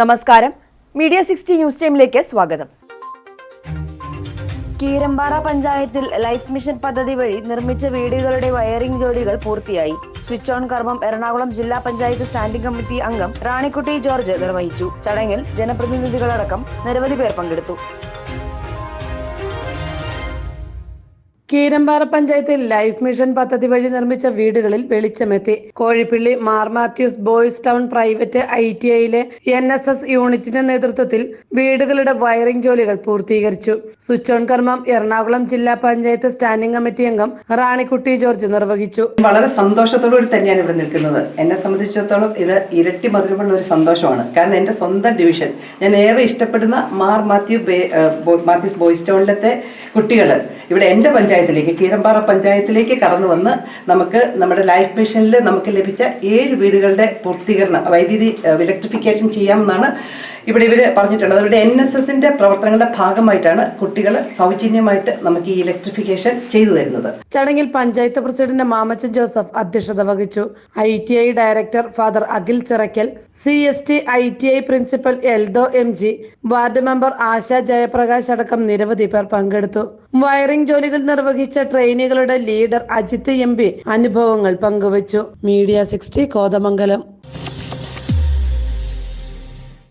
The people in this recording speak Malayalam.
നമസ്കാരം. മീഡിയ സിക്സ്റ്റി ന്യൂസ് ടൈമിലേക്ക് സ്വാഗതം. കീരമ്പാറ പഞ്ചായത്തിൽ ലൈഫ് മിഷൻ പദ്ധതി വഴി നിർമ്മിച്ച വീടുകളുടെ വയറിംഗ് ജോലികൾ പൂർത്തിയായി. സ്വിച്ച് ഓൺ കർമ്മം എറണാകുളം ജില്ലാ പഞ്ചായത്ത് സ്റ്റാൻഡിംഗ് കമ്മിറ്റി അംഗം റാണിക്കുട്ടി ജോർജ് നിർവഹിച്ചു. ചടങ്ങിൽ ജനപ്രതിനിധികളടക്കം നിരവധി പേർ പങ്കെടുത്തു. കീരമ്പാറ പഞ്ചായത്തിൽ ലൈഫ് മിഷൻ പദ്ധതി വഴി നിർമ്മിച്ച വീടുകളിൽ വെളിച്ചമെത്തി. Kozhippilly Mar Mathews boys town private I T ഐയിലെ N S S യൂണിറ്റിന്റെ നേതൃത്വത്തിൽ വീടുകളുടെ വയറിംഗ് ജോലികൾ പൂർത്തീകരിച്ചു. സ്വിച്ച് ഓൺ കർമ്മം എറണാകുളം ജില്ലാ പഞ്ചായത്ത് സ്റ്റാൻഡിംഗ് കമ്മിറ്റി അംഗം റാണിക്കുട്ടി ജോർജ് നിർവഹിച്ചു. വളരെ സന്തോഷത്തോടുകൂടി തന്നെയാണ് ഇവിടെ നിൽക്കുന്നത്. എന്നെ സംബന്ധിച്ചിടത്തോളം ഇത് ഇരട്ടി മധുരമുള്ള ഒരു സന്തോഷമാണ്. കാരണം എന്റെ സ്വന്തം ഡിവിഷൻ. ഞാൻ ഏറെ ഇഷ്ടപ്പെടുന്ന മാർ മാത്യു മാത്യൂസ് ബോയ്സ് ടൗണിലത്തെ കുട്ടികൾ ഇവിടെ എന്റെ പഞ്ചായത്തിലേക്ക് കീരമ്പാറ പഞ്ചായത്തിലേക്ക് കടന്നു വന്ന് നമുക്ക് നമ്മുടെ ലൈഫ് മിഷനിൽ നമുക്ക് ലഭിച്ച ഏഴ് വീടുകളുടെ പൂർത്തീകരണം വൈദ്യുതി ഇലക്ട്രിഫിക്കേഷൻ ചെയ്യാമെന്നാണ് ഇവിടെ ഇവർ പറഞ്ഞിട്ടുള്ളത്. ഇവിടെ എൻ എസ് എസിന്റെ പ്രവർത്തനങ്ങളുടെ ഭാഗമായിട്ടാണ് കുട്ടികൾ സൗജന്യമായിട്ട് നമുക്ക് ഈ ഇലക്ട്രിഫിക്കേഷൻ ചെയ്തു തരുന്നത്. ചടങ്ങിൽ പഞ്ചായത്ത് പ്രസിഡന്റ് മാമച്ചൻ ജോസഫ് അധ്യക്ഷത വഹിച്ചു. I T I director father Akhil Chirakkal C S T I T I principal Eldho M G ward member Asha Jayaprakash അടക്കം നിരവധി പേർ പങ്കെടുത്തു. വയറിംഗ് ജോലികൾ നിർവഹിച്ച ട്രെയിനികളുടെ ലീഡർ അജിത് എം അനുഭവങ്ങൾ പങ്കുവച്ചു. Media sixty Kothamangalam.